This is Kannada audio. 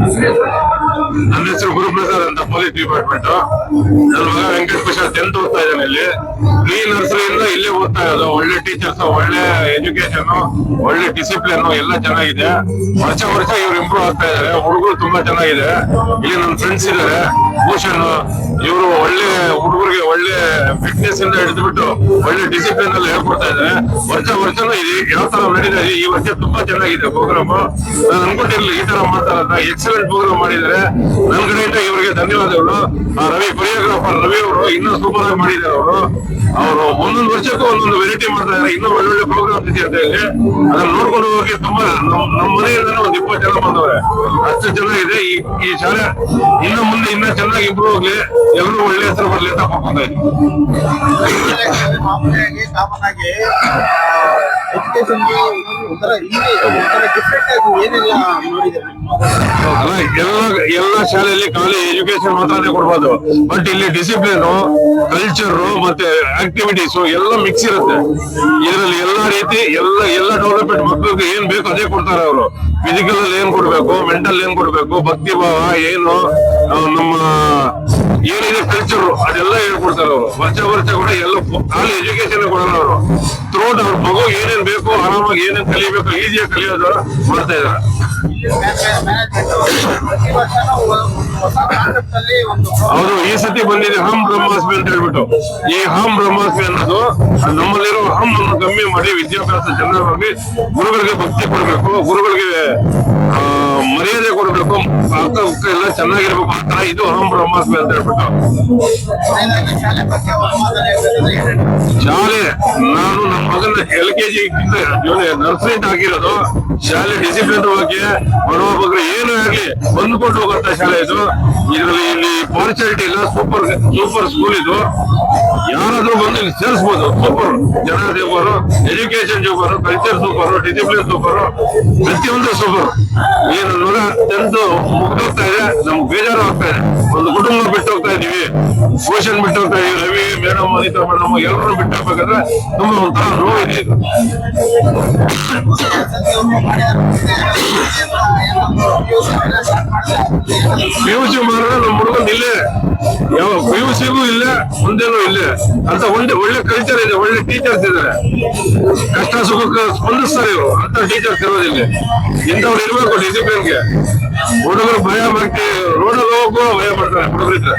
ನನ್ನ ಹೆಸರು ಗುರುಪ್ರಸಾದ್ ಅಂತ ಪೊಲೀಸ್ ಡಿಪಾರ್ಟ್ಮೆಂಟ್. ನನ್ನ ಮಗ ವೆಂಕಟೇಶ್ ಪ್ರಸಾದ್ ಟೆಂತ್ ಓದ್ತಾ ಇದ್ದಾನೆ ಇಲ್ಲಿ. ಪ್ರೀ ನರ್ಸರಿಯಿಂದ ಇಲ್ಲೇ ಓದ್ತಾ ಇರೋದು. ಒಳ್ಳೆ ಟೀಚರ್ಸ್ ಒಳ್ಳೆ ಎಜುಕೇಶನ್ ಒಳ್ಳೆ ಡಿಸಿಪ್ಲಿನ್ ಎಲ್ಲ ಚೆನ್ನಾಗಿದೆ. ವರ್ಷ ವರ್ಷ ಇವ್ರು ಇಂಪ್ರೂವ್ ಆಗ್ತಾ ಇದಾರೆ ಹುಡುಗರು ತುಂಬಾ ಚೆನ್ನಾಗಿದೆ. ಇಲ್ಲಿ ನನ್ನ ಫ್ರೆಂಡ್ಸ್ ಇದಾರೆ. ಭೂಷಣ್, ಇವರು ಒಳ್ಳೆ ಹುಡುಗರಿಗೆ ಒಳ್ಳೆ ಫಿಟ್ನೆಸ್ ಇಂದ ಹಿಡಿದ್ಬಿಟ್ಟು ಒಳ್ಳೆ ಡಿಸಿಪ್ಲಿನ್ ಅಲ್ಲಿ ಹೇಳ್ಕೊಡ್ತಾ ಇದ್ದಾರೆ. ವರ್ಷ ವರ್ಷನೂ ಇದು. ಯಾವ ತರ ನಡೀತಾ ಇದೆ ಈ ವರ್ಷ ತುಂಬಾ ಚೆನ್ನಾಗಿದೆ ಪ್ರೋಗ್ರಾಮ್ ಅನ್ಕೊಂಡಿರ್ಲಿ ಈ ತರ ಮಾಡ್ತಾರ ಎಕ್ಸಲೆಂಟ್ ಪ್ರೋಗ್ರಾಮ್ ಮಾಡಿದ್ರೆ ನನ್ ಕಡೆಯಿಂದ ಇವರಿಗೆ ಧನ್ಯವಾದಗಳು. ಆ ರವಿ ಕೊರಿಯೋಗ್ರಾಫರ್ ರವಿ ಅವರು ಇನ್ನೂ ಸೂಪರ್ ಆಗಿ ಮಾಡಿದ್ದಾರೆ ಅವರು. ಅವರು ಒಂದೊಂದು ವರ್ಷಕ್ಕೂ ಒಂದೊಂದು ವೆರೈಟಿ ಮಾಡ್ತಾ ಇದ್ದಾರೆ ಇನ್ನೂ ಒಳ್ಳೊಳ್ಳೆ ಪ್ರೋಗ್ರಾಮ್ ಇದೆ ಅಂತ ಹೇಳಿ. ಅದನ್ನ ನೋಡ್ಕೊಂಡು ಹೋಗಿ ತುಂಬಾ ನಮ್ಮ ಮನೆಯಿಂದ ಒಂದು ಇಪ್ಪತ್ತು ಜನ ಬಂದವ್ರೆ. ಅಷ್ಟು ಇದೆ ಈ ಈ ಶಾಲೆ ಇನ್ನು ಮುಂದೆ ಇನ್ನೂ ಚೆನ್ನಾಗಿ ಇಬ್ರು ಹೋಗ್ಲಿ ಎಲ್ಲರೂ ಒಳ್ಳೆ ಹೆಸರು ಬರ್ಲಿ ಅಂತ ಇದ್ದೀನಿ. ಎಲ್ಲ ಎಲ್ಲ ಶಾಲೆಯಲ್ಲಿ ಖಾಲಿ ಎಜುಕೇಶನ್ ಮಾತ್ರನೇ ಕೊಡ್ಬೋದು. ಬಟ್ ಇಲ್ಲಿ ಡಿಸಿಪ್ಲಿನ್ ಕಲ್ಚರ್ ಮತ್ತೆ ಆಕ್ಟಿವಿಟೀಸ್ ಎಲ್ಲ ಮಿಕ್ಸ್ ಇರುತ್ತೆ. ಇದರಲ್ಲಿ ಎಲ್ಲಾ ರೀತಿ, ಎಲ್ಲ ಎಲ್ಲ ಡೆವಲಪ್ಮೆಂಟ್ ಮಕ್ಕಳಿಗೆ ಏನ್ ಬೇಕು ಅದೇ ಕೊಡ್ತಾರೆ ಅವರು. ಫಿಸಿಕಲ್ ಅಲ್ಲಿ ಏನ್ ಕೊಡ್ಬೇಕು ಮೆಂಟಲ್ ಏನ್ ಕೊಡ್ಬೇಕು, ಭಕ್ತಿ ಭಾವ, ಏನು ನಮ್ಮ ಏನಿದೆ ಕಲ್ಚರ್ ಅದೆಲ್ಲ ಹೇಳ್ಕೊಡ್ತಾರೆ ಅವರು. ವರ್ಷ ವರ್ಷ ಕೂಡ ಎಲ್ಲ ಖಾಲಿ ಎಜುಕೇಶನ್ ಕೊಡಲ್ಲ ಅವರು. ಥ್ರೂಟ್ ಅವ್ರ ಮಗು ಏನೇನ್ ಬೇಕು, ಆರಾಮಾಗಿ ಏನೇನ್ ಕಲಿಬೇಕು ಈಸಿಯಾಗಿ ಕಲಿಯೋದು ಮಾಡ್ತಾ ಇದ್ದಾರೆ. ಹೌದು, ಈ ಸತಿ ಬಂದಿದೆ ಹಮ್ ಬ್ರಹ್ಮಾಸ್ಮಿ ಅಂತ ಹೇಳ್ಬಿಟ್ಟು. ಈ ಹಮ್ ಬ್ರಹ್ಮಾಸ್ಮಿ ಅನ್ನೋದು ನಮ್ಮಲ್ಲಿರೋ ಹಮ್ ಅನ್ನು ಕಮ್ಮಿ ಮಾಡಿ ವಿದ್ಯಾಭ್ಯಾಸ ಜನರಾಗಿ ಗುರುಗಳಿಗೆ ಭಕ್ತಿ ಕೊಡ್ಬೇಕು, ಗುರುಗಳಿಗೆ ಮರ್ಯಾದೆ ಕೊಡ್ಬೇಕು ಅಕ್ಕ ಉಕ್ಕ ಎಲ್ಲ ಚೆನ್ನಾಗಿರ್ಬೇಕು. ತರ ಇದು ಹಮ್ ಬ್ರಹ್ಮಾಸ್ಮಿ ಅಂತ ಹೇಳ್ಬಿಟ್ಟು. ಏನ್? ಶಾಲೆ, ನಾನು ನಮ್ಮ ಮಗನ ಎಲ್ ಕೆ ಜಿ ನರ್ಸರಿ ಆಗಿರೋದು ಶಾಲೆ ಡಿಸಿಪ್ಲಿನ್ ಬಗ್ಗೆ ಮನೋಭಾಗ್ರ ಏನು ಆಗಲಿ ಹೊಂದ್ಕೊಂಡು ಹೋಗುವಂತ ಶಾಲೆ ಇದು. ಇದರಲ್ಲಿ ಇಲ್ಲಿ ಪಾರ್ಚಾಲಿಟಿ ಇಲ್ಲ ಸೂಪರ್ ಸೂಪರ್ ಸ್ಕೂಲ್ ಇದು. ಯಾರಾದ್ರೂ ಬಂದು ಇಲ್ಲಿ ಸೇರಿಸಬಹುದು ಸೂಪರ್ ಜನ super education super culture super discipline super ಪ್ರತಿಯೊಂದು ಸೂಪರ್ ಏನು ಮಗ ಟೆಂತ್ ಮುಗ್ದೋಗ್ತಾ ಇದೆ. ನಮ್ಗೆ ಬೇಜಾರು ಆಗ್ತಾ ಇದೆ. ಒಂದು ಕುಟುಂಬ ಬಿಟ್ಟು ಹೋಗ್ತಾ ಇದೀವಿ. ಪೋಷನ್ ಬಿಟ್ಟು ಹೋಗ್ತಾ ಇದೀವಿ. ರವಿ, ಮೇಡಮ್, ಅನಿತಾ, ಮೇಡಮ್ ಎಲ್ಲರೂ ಬಿಟ್ಟು ಹೋಗ್ಬೇಕಾದ್ರೆ ತುಂಬಾ ಒಂಥರ ನೋವು ಇದೆ ಇದು. ಪಿ ಯು ಸಿ ಮಾಡಿದ್ರೆ ನಮ್ಮ ಹುಡುಗನ್ ಇಲ್ಲೇ. ಯಾವ ಪಿ ಯು ಸಿಗೂ ಇಲ್ಲ, ಮುಂದೆನೂ ಇಲ್ಲೇ. ಅಂತ ಒಳ್ಳೆ ಒಳ್ಳೆ ಕಲ್ಚರ್ ಇದೆ, ಒಳ್ಳೆ ಟೀಚರ್ಸ್ ಇದ್ದಾರೆ ಕಷ್ಟ ಸುಖಕ್ಕೆ ಸ್ಪಂದಿಸ್ತಾರೆ ಇವರು. ಅಂತ ಟೀಚರ್ಸ್ ಇರೋದಿಲ್ಲ ಇಂಥವ್ರು ಇರ್ಬೇಕು ಡಿಸಿಪ್ಲಿನ್ಗೆ ಹುಡುಗರು ಭಯ ಮಾಡ್ತಿ ರೋಡಲ್ಲಿ ಹೋಗೋ ಭಯ ಮಾಡ್ತಾರೆ ಹುಡುಗರಿದ್ರೆ.